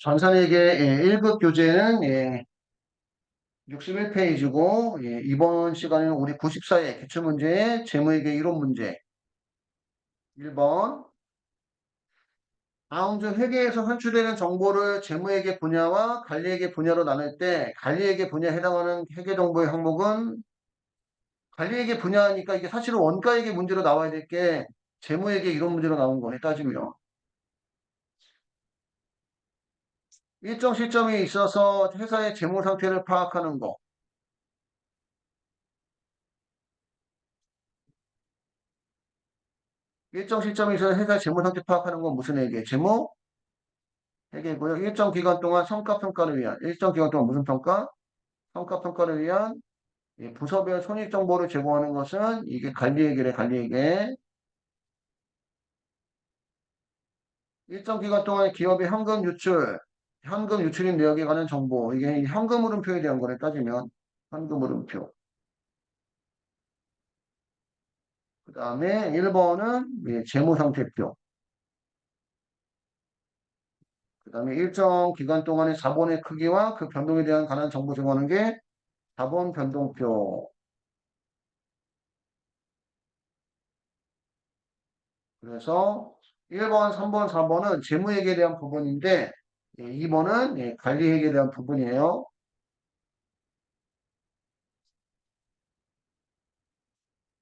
전산회계 1급 교재는 예, 61페이지고 예, 이번 시간에는 우리 94회 기출문제의 재무회계 이론 문제. 1번. 다음 중 회계에서 산출되는 정보를 재무회계 분야와 관리회계 분야로 나눌 때 관리회계 분야에 해당하는 회계 정보의 항목은? 관리회계 분야니까 이게 사실은 원가회계 문제로 나와야 될 게 재무회계 이론 문제로 나온 거네 따지면 일정 시점에 있어서 회사의 재무 상태를 파악하는 거. 일정 시점에 있어서 회사의 재무 상태 파악하는 건 무슨 얘기예요? 재무 회계고요. 일정 기간 동안 성과 평가를 위한 일정 기간 동안 무슨 평가? 성과 평가를 위한 부서별 손익 정보를 제공하는 것은 이게 관리회계래 관리회계. 일정 기간 동안 기업의 현금 유출, 현금 유출인 내역에 관한 정보. 이게 현금 흐름표에 대한 거래 따지면 현금 흐름표. 그 다음에 1번은 재무상태표. 그 다음에 일정 기간 동안의 자본의 크기와 그 변동에 대한 관한 정보 제공하는 게 자본 변동표. 그래서 1번, 3번, 4번은 재무회계에 대한 부분인데 2번은 관리회계에 대한 부분이에요.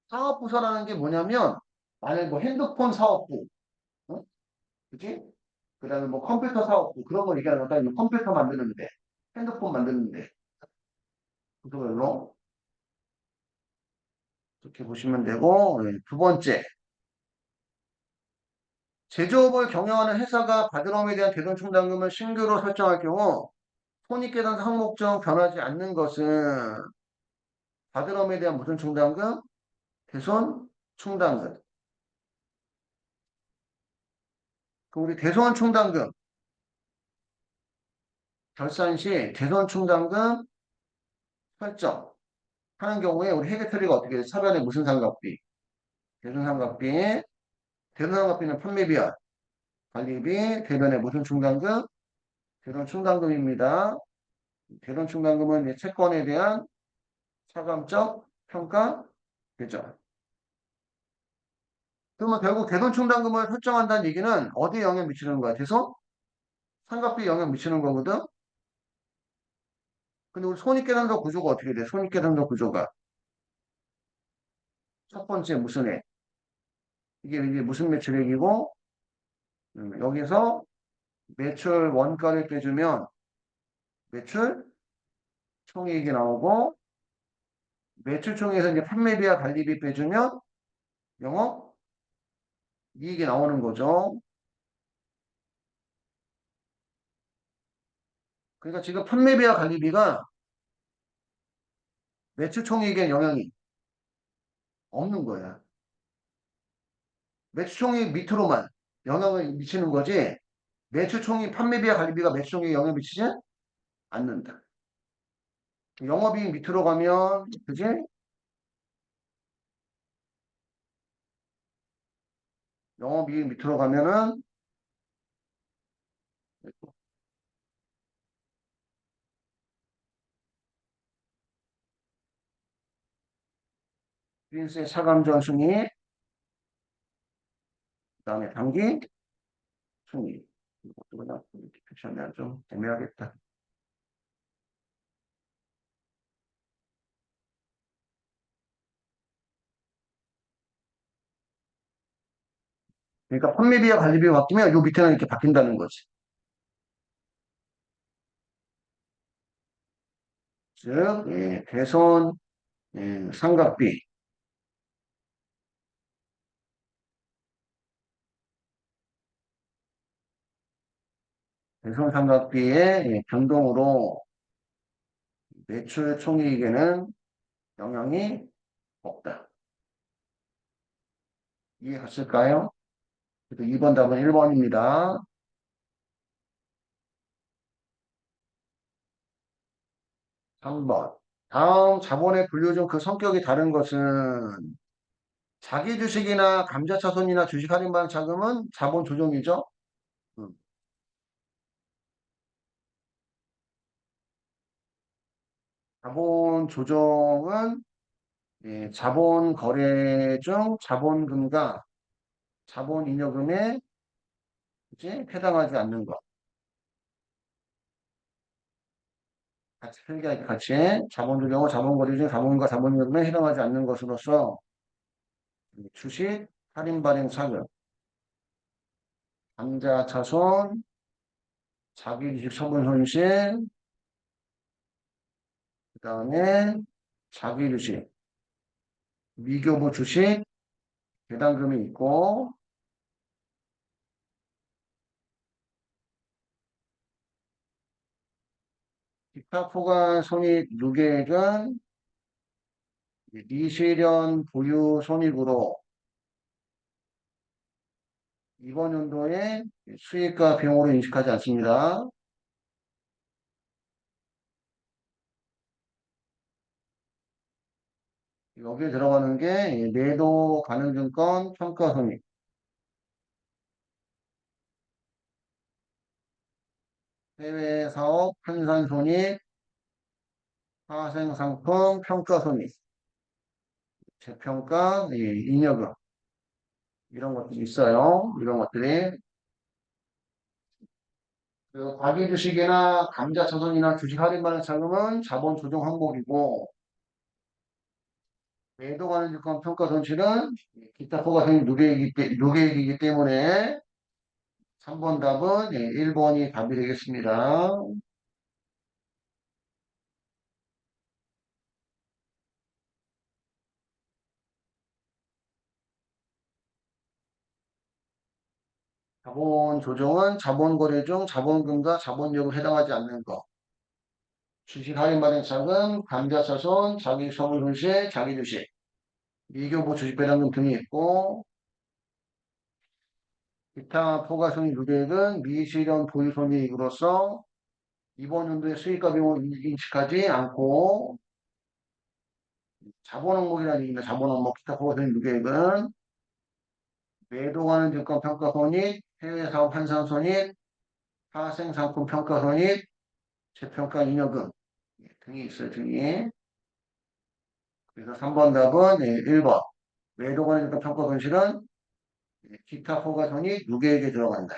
사업부서라는 게 뭐냐면 만약에 뭐 핸드폰 사업부, 어? 그치? 그 다음에 뭐 컴퓨터 사업부 그런 거 얘기하는 거다. 컴퓨터 만드는데, 핸드폰 만드는데 부서별로 이렇게 보시면 되고 네, 두 번째 제조업을 경영하는 회사가 받으러움에 대한 대돈 충당금을 신규로 설정할 경우 손익계산 항목 중 변하지 않는 것은 받으러움에 대한 무슨 충당금? 대손 충당금. 그럼 우리 대손 충당금 결산 시 대손 충당금 설정 하는 경우에 우리 회계 처리가 어떻게 돼? 차변에 무슨 삼각비? 대손 삼각비 대손 삼각비는 판매비와 관리비 대변에 무슨 충당금? 대손 충당금입니다. 대손 충당금은 채권에 대한 차감적 평가 되죠. 그러면 결국 대손 충당금을 설정한다는 얘기는 어디에 영향 미치는 거야? 대손? 삼각비에 영향 미치는 거거든? 근데 우리 손익계산서 구조가 어떻게 돼? 손익계산서 구조가. 첫 번째 무슨 해? 이게 이제 무슨 매출액이고, 음, 여기서 매출 원가를 빼주면 매출 총이익이 나오고, 매출 총에서 이제 판매비와 관리비 빼주면 영업 이익이 나오는 거죠. 그러니까 지금 판매비와 관리비가 매출 총이익에 영향이 없는 거야. 매출 총이익 밑으로만 영향을 미치는 거지 매출 총이익 판매비와 관리비가 매출 총이익에 영향을 미치지 않는다. 영업이익 밑으로 가면 그지? 영업이익 밑으로 가면은 프린스의 차감전 승리 그 다음에 단기 승리 이것도 그냥 이렇게 표시하면 좀 애매하겠다. 그러니까 판매비와 관리비가 바뀌면 요 밑에는 이렇게 바뀐다는 거지. 즉, 예, 대손 예, 삼각비 예, 변동으로 매출 총이익에는 영향이 없다. 이해 갔을까요? 그래서 2번 답은 1번입니다. 3번. 다음 자본의 분류 중 그 성격이 다른 것은 자기 주식이나 감자차손이나 주식 할인받은 자금은 자본 조정이죠. 자본 조정은 예, 자본 거래 중 자본금과 자본 잉여금에 이제 해당하지 않는 것. 같이 필기하기 같이 자본 조정은 자본 거래 중 자본과 자본 잉여금에 해당하지 않는 것으로서 주식 할인 발행 차격 감자 차손 자기 주식 처분 손실 그 다음에 자기 주식 미교부 주식 배당금이 있고 기타 포괄 손익 누계액은 미실현 보유 손익으로 이번 연도에 수익과 비용으로 인식하지 않습니다. 여기에 들어가는 게 매도 가능증권 평가손익 해외 사업 환산 손익 하생상품 평가 손익 재평가 예, 잉여금. 이런 것들이 있어요. 이런 것들이. 그 과기 주식이나 감자 차손이나 주식 할인 발행 차금은 자본 조정 항목이고 매도 가는 주권 평가 손실은 기타 포괄성이 누계이기, 때문에 3번 답은 예, 1번이 답이 되겠습니다. 자본 조정은 자본 거래 중 자본금과 자본력을 해당하지 않는 것. 주식 할인 발행 차금, 감자차손, 자기 선물 손실, 자기 주식, 미교부 주식 배당금 등이 있고. 기타 포괄손익 누계액은 미실현 보유손익으로서 이번 연도의 수익과 비용을 인식하지 않고 자본 항목이라는 얘기입니다. 자본 항목. 기타 포괄손익 누계액은 매도하는 증권 평가손익, 해외 사업 환산 손익, 파생 상품 평가 손익, 재평가 잉여금 등이 있어요. 등이. 그래서 3번 답은 1번. 매도관의 증권 평가 손실은 기타 포괄 손익 누계액에 들어간다.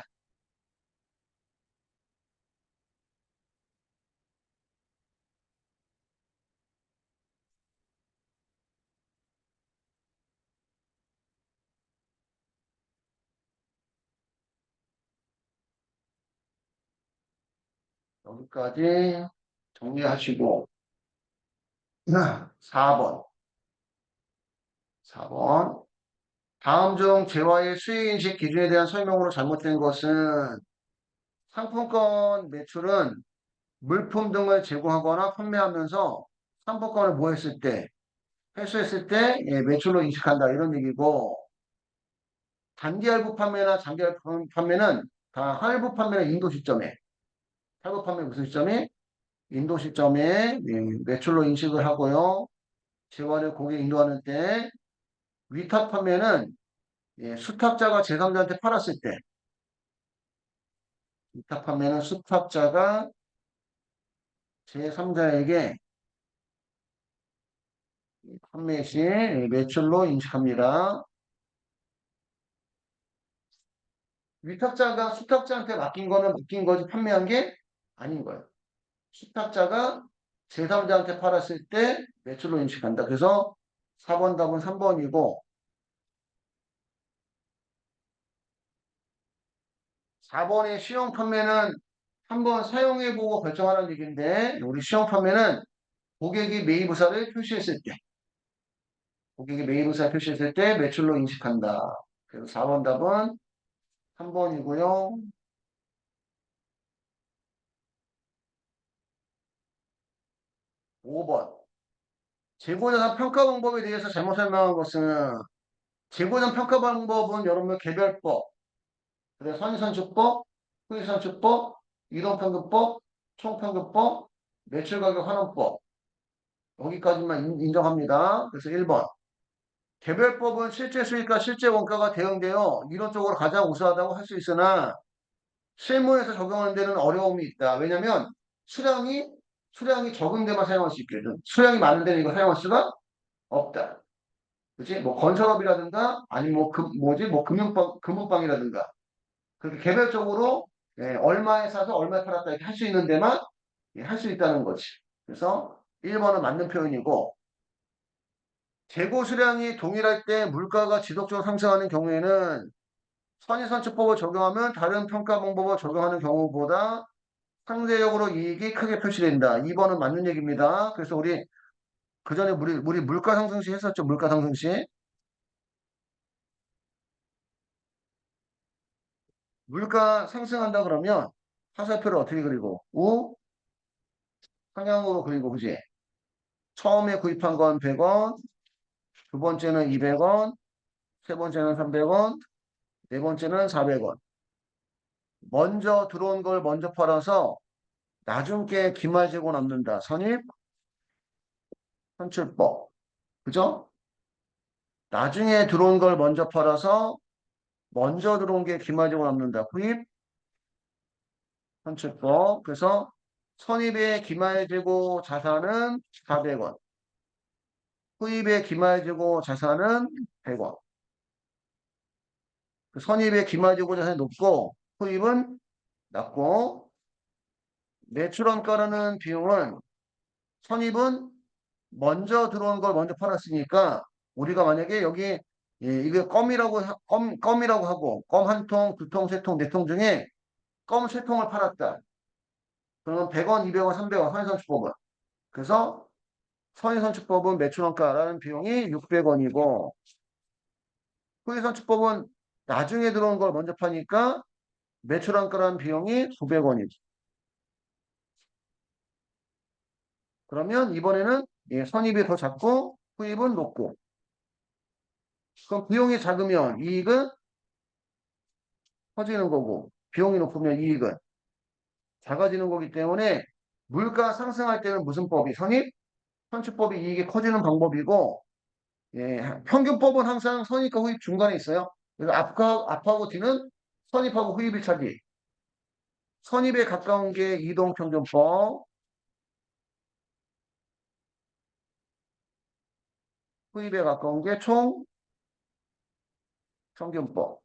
여기까지 정리하시고. 4번. 4번. 다음 중 재화의 수익인식 기준에 대한 설명으로 잘못된 것은 상품권 매출은 물품 등을 제공하거나 판매하면서 상품권을 뭐 했을 때 회수했을 때 예, 매출로 인식한다 이런 얘기고. 단기 할부 판매나 장기 할부 판매는 다 할부 판매는 인도 시점에 할부 판매 무슨 시점에 인도 시점에 예, 매출로 인식을 하고요. 재원을 고객 인도하는 때 위탁 판매는 예, 수탁자가 제3자한테 팔았을 때 위탁 판매는 수탁자가 제3자에게 판매 시 매출로 인식합니다. 위탁자가 수탁자한테 맡긴 거는 맡긴 거지 판매한 게 아닌 거예요. 수탁자가 제3자한테 팔았을 때 매출로 인식한다. 그래서 4번 답은 3번이고 4번의 시용 판매는 한번 사용해보고 결정하는 얘기인데 우리 시용 판매는 고객이 매입 의사를 표시했을 때 고객이 매입 의사 표시했을 때 매출로 인식한다. 그래서 4번 답은 3번이고요. 5번. 재고자산 평가 방법에 대해서 잘못 설명한 것은 재고자산 평가 방법은 여러분 개별법, 그래 선의선출법, 후의선출법, 이동평균법, 총평균법, 매출가격 환원법 여기까지만 인정합니다. 그래서 1번 개별법은 실제 수익과 실제 원가가 대응되어 이론적으로 가장 우수하다고 할 수 있으나 실무에서 적용하는 데는 어려움이 있다. 왜냐하면 수량이 수량이 적은 데만 사용할 수 있거든. 수량이 많은 데는 이거 사용할 수가 없다. 그치? 뭐 건설업이라든가 아니면 뭐 금, 뭐지? 뭐 금융빵, 금은방이라든가 그렇게 개별적으로 예, 얼마에 사서 얼마에 팔았다 이렇게 할 수 있는 데만 예, 할수 있다는 거지. 그래서 1번은 맞는 표현이고 재고 수량이 동일할 때 물가가 지속적으로 상승하는 경우에는 선의선출법을 적용하면 다른 평가 방법을 적용하는 경우보다 상대적으로 이익이 크게 표시된다. 2번은 맞는 얘기입니다. 그래서 우리 그 전에 우리, 우리 물가 상승 시 했었죠. 물가 상승 시. 물가 상승한다 그러면 화살표를 어떻게 그리고 우 상향으로 그리고 그지? 처음에 구입한 건 100원, 두 번째는 200원, 세 번째는 300원, 네 번째는 400원. 먼저 들어온 걸 먼저 팔아서 나중에 기말재고 남는다. 선입 선출법. 그죠? 나중에 들어온 걸 먼저 팔아서 먼저 들어온 게 기말재고 남는다. 후입 선출법. 그래서 선입의 기말재고 자산은 400원. 후입의 기말재고 자산은 100원. 그 선입의 기말재고 자산이 높고 후입은 낮고 매출원가라는 비용은 선입은 먼저 들어온 걸 먼저 팔았으니까 우리가 만약에 여기 예, 이게 껌이라고 하- 껌 껌이라고 하고 껌 한 통, 두 통, 세 통, 네 통 중에 껌 세 통을 팔았다. 그러면 100원, 200원, 300원 선의선출법은 그래서 선의선출법은 매출원가라는 비용이 600원이고 후의선출법은 나중에 들어온 걸 먼저 파니까 매출원가라는 비용이 900원이죠. 그러면 이번에는 예, 선입이 더 작고 후입은 높고 그럼 비용이 작으면 이익은 커지는 거고 비용이 높으면 이익은 작아지는 거기 때문에 물가 상승할 때는 무슨 법이 선입? 선출법이 이익이 커지는 방법이고 예, 평균법은 항상 선입과 후입 중간에 있어요. 그래서 앞과, 앞하고 뒤는 선입하고 후입의 차지. 선입에 가까운 게 이동평균법, 후입에 가까운 게 총 평균법.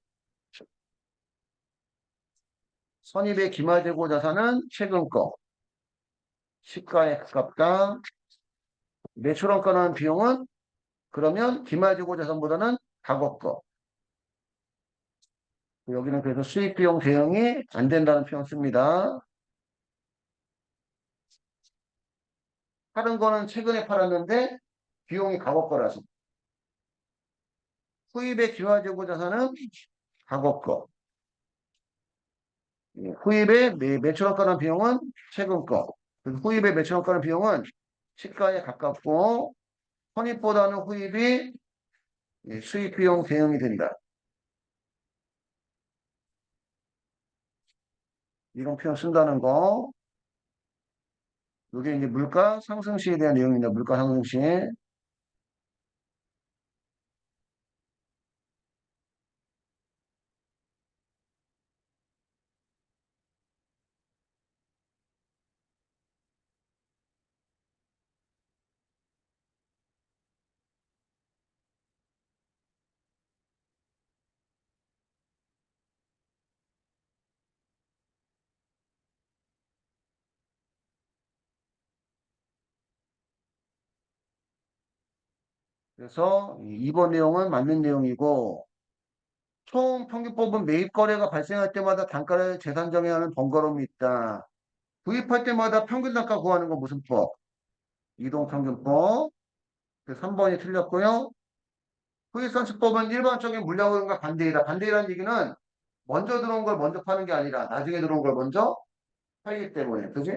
선입의 기말재고 자산은 최근 거. 시가에 가깝다. 매출원가는 비용은 그러면 기말재고 자산보다는 과거 거. 여기는 그래서 수익 비용 대응이 안 된다는 표현 씁니다. 파는 거는 최근에 팔았는데 비용이 과거 거라서. 후입의 기말재고 자산은 과거 거. 예, 후입의 매- 매출원가는 비용은 최근 거. 후입의 매출원가는 비용은 시가에 가깝고 선입보다는 후입이 예, 수익 비용 대응이 된다. 이런 표현 쓴다는 거. 이게 이제 물가 상승 시에 대한 내용입니다. 물가 상승 시. 그래서 이번 내용은 맞는 내용이고 총 평균법은 매입 거래가 발생할 때마다 단가를 재산 정해야 하는 번거로움이 있다. 구입할 때마다 평균 단가 구하는 건 무슨 법? 이동평균법. 3번이 틀렸고요. 후익선수법은 일반적인 물량흐름과 반대이다. 반대이라는 얘기는 먼저 들어온 걸 먼저 파는 게 아니라 나중에 들어온 걸 먼저 팔기 때문에. 그지?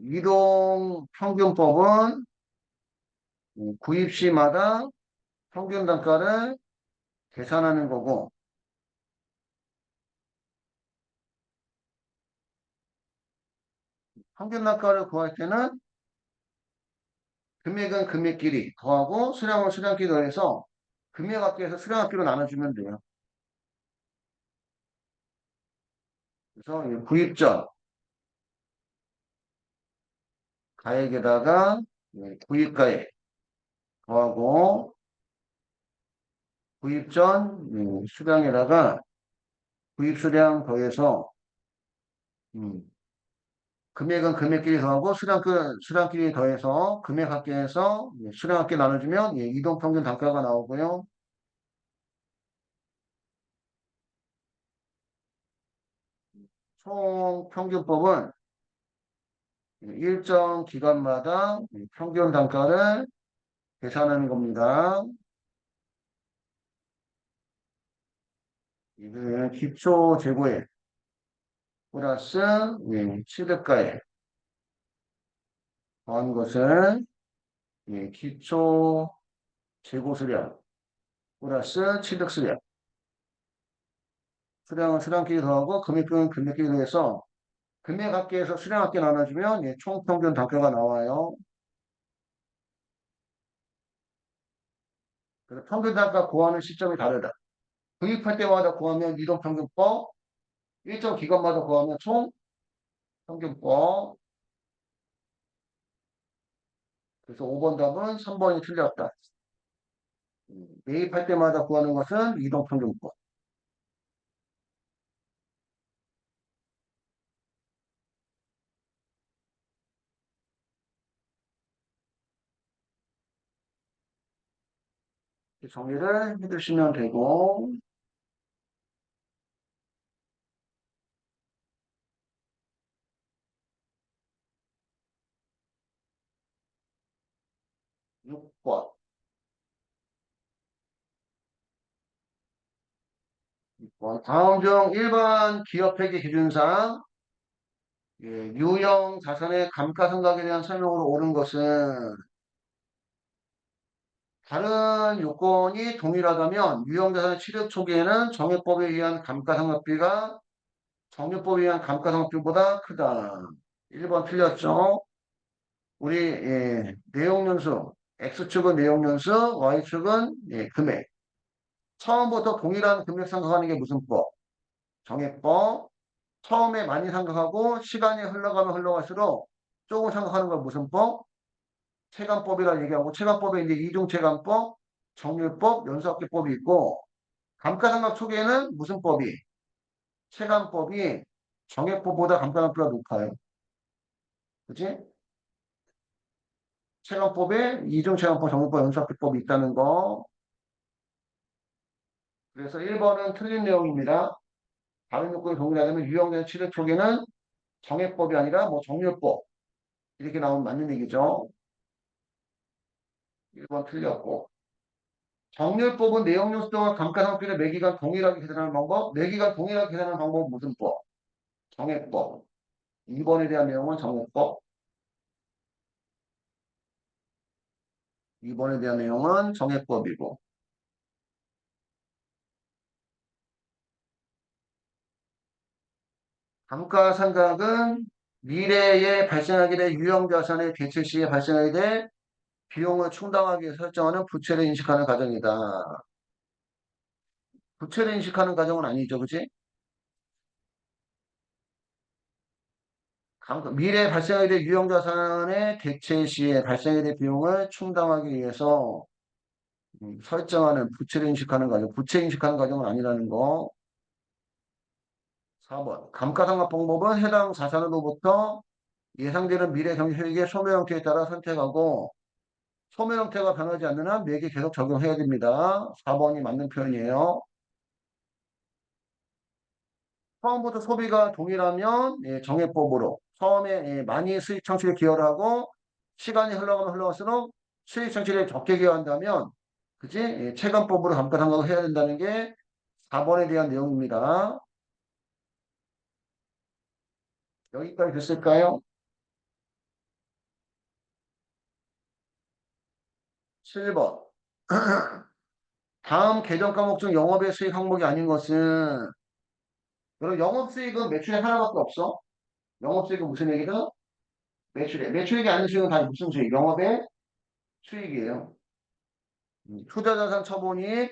이동 평균법은 구입 시마다 평균 단가를 계산하는 거고 평균 단가를 구할 때는 금액은 금액끼리 더하고 수량은 수량끼리 더해서 금액 합계해서 수량 합계로 나눠주면 돼요. 그래서 이 구입전 가액에다가 예, 구입가액 더하고 구입전 음, 수량에다가 구입 수량 더해서 음, 금액은 금액끼리 더하고 수량, 수량끼리 더해서 금액 합계해서 예, 수량 합계 나눠주면 예, 이동 평균 단가가 나오고요. 총 평균법은 일정 기간마다 평균 단가를 계산하는 겁니다. 이게 기초 재고액 플러스 예, 취득가액 더한 것은 예, 기초 재고 수량 플러스 취득 수량 수량은 수량끼리 더하고 금액은 금액끼리 더해서 금액 합계에서 수량 합계 나눠주면 예, 총 평균 단가가 나와요. 그래서 평균 단가 구하는 시점이 다르다. 구입할 때마다 구하면 이동평균법, 일정 기간마다 구하면 총 평균법. 그래서 5번 답은 3번이 틀렸다. 매입할 때마다 구하는 것은 이동평균법. 정리를 해주시면 되고, 6번. 6번. 다음 중 일반 기업회계 기준상 예, 유형 자산의 감가상각에 대한 설명으로 옳은 것은 다른 요건이 동일하다면 유형자산 취득 초기에는 정액법에 의한 감가상각비가 정액법에 의한 감가상각비보다 크다. 1번 틀렸죠? 우리 예, 내용연수 X축은 내용연수 Y축은 예, 금액 처음부터 동일한 금액 생각하는 게 무슨 법? 정액법 처음에 많이 생각하고 시간이 흘러가면 흘러갈수록 조금 생각하는 건 무슨 법? 체감법이라 얘기하고 체감법에 이제 이중 체감법, 정률법, 연수학계법이 있고 감가상각 초기에는 무슨 법이? 체감법이 정액법보다 감가상각비가 높아요. 그치? 체감법에 이중 체감법, 정률법, 연수학계법이 있다는 거. 그래서 1번은 틀린 내용입니다. 다른 요건이 동일하다면 유형된 취득 초기에는 정액법이 아니라 뭐 정률법 이렇게 나오면 맞는 얘기죠. 1번 틀렸고. 정률법은 내용 요소 동안 감가상각비를 매기간 동일하게 계산하는 방법 매기간 동일하게 계산하는 방법은 무슨 법? 정액법. 2번에 대한 내용은 정액법. 2번에 대한 내용은 정액법이고. 감가상각은 미래에 발생하게 될 유형 자산의 대출 시에 발생하게 될 비용을 충당하기 위해 설정하는 부채를 인식하는 과정이다. 부채를 인식하는 과정은 아니죠. 그치? 미래에 발생하게 될 유형자산의 대체 시에 발생하게 될 비용을 충당하기 위해서 음, 설정하는 부채를 인식하는 과정, 부채 인식하는 과정은 아니라는 거. 4번. 감가상각 방법은 해당 자산으로부터 예상되는 미래 경제 효익의 소멸 형태에 따라 선택하고 소멸 형태가 변하지 않는 한 매개 계속 적용해야 됩니다. 4번이 맞는 표현이에요. 처음부터 소비가 동일하면 예, 정액법으로 처음에 예, 많이 수익 창출에 기여를 하고 시간이 흘러가면 흘러갈수록 수익 창출에 적게 기여한다면 그지? 예, 체감법으로 감가 상각을 해야 된다는 게 4번에 대한 내용입니다. 여기까지 됐을까요? 7번. 다음 계정 과목 중 영업의 수익 항목이 아닌 것은 여러분 영업 수익은 매출에 하나밖에 없어. 영업 수익은 무슨 얘기다? 매출에. 매출액이 아닌 수익은 다 무슨 수익? 영업의 수익이에요. 음, 투자자산 처분익,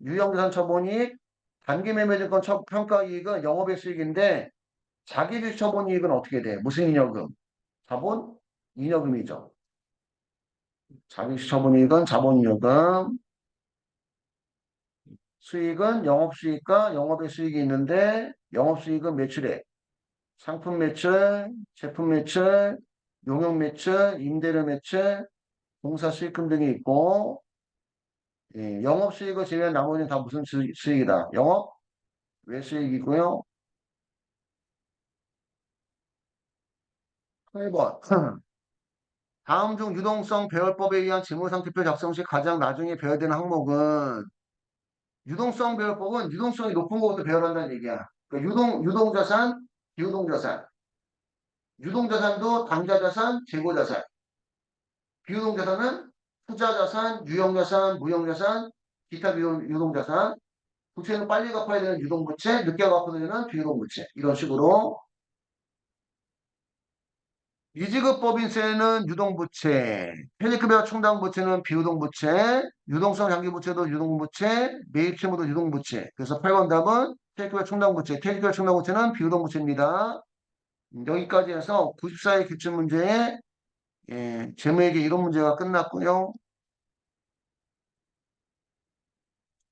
유형자산 처분익, 단기 매매증권 처- 평가이익은 영업의 수익인데 자기주식 처분이익은 어떻게 돼? 무슨 잉여금? 자본 잉여금이죠. 자기주식 처분이익은 자본잉여금. 수익은 영업수익과 영업의 수익이 있는데 영업수익은 매출액, 상품 매출, 제품 매출, 용역 매출, 임대료 매출, 공사 수익금 등이 있고 예, 영업 수익을 제외한 나머지는 다 무슨 수- 수익이다? 영업 외수익이고요. 8번 다음 중 유동성 배열법에 의한 재무상태표 작성 시 가장 나중에 배열되는 항목은 유동성 배열법은 유동성이 높은 것부터 배열한다는 얘기야. 그러니까 유동, 유동자산, 비유동자산. 유동자산도 당좌자산, 재고자산. 비유동자산은 투자자산, 유형자산, 무형자산, 기타 비유, 유동자산. 부채는 빨리 갚아야 되는 유동부채, 늦게 갚아야 되는 비유동부채. 이런 식으로. 미지급법인세는 유동부채, 편입급여 충당부채는 비유동부채, 유동성 장기부채도 유동부채, 매입채무도 유동부채. 그래서 8번 답은 편입급여 충당부채, 퇴직급여 충당부채는 비유동부채입니다. 음, 여기까지 해서 94의 기출문제에 예, 재무회계 이론 문제가 끝났고요.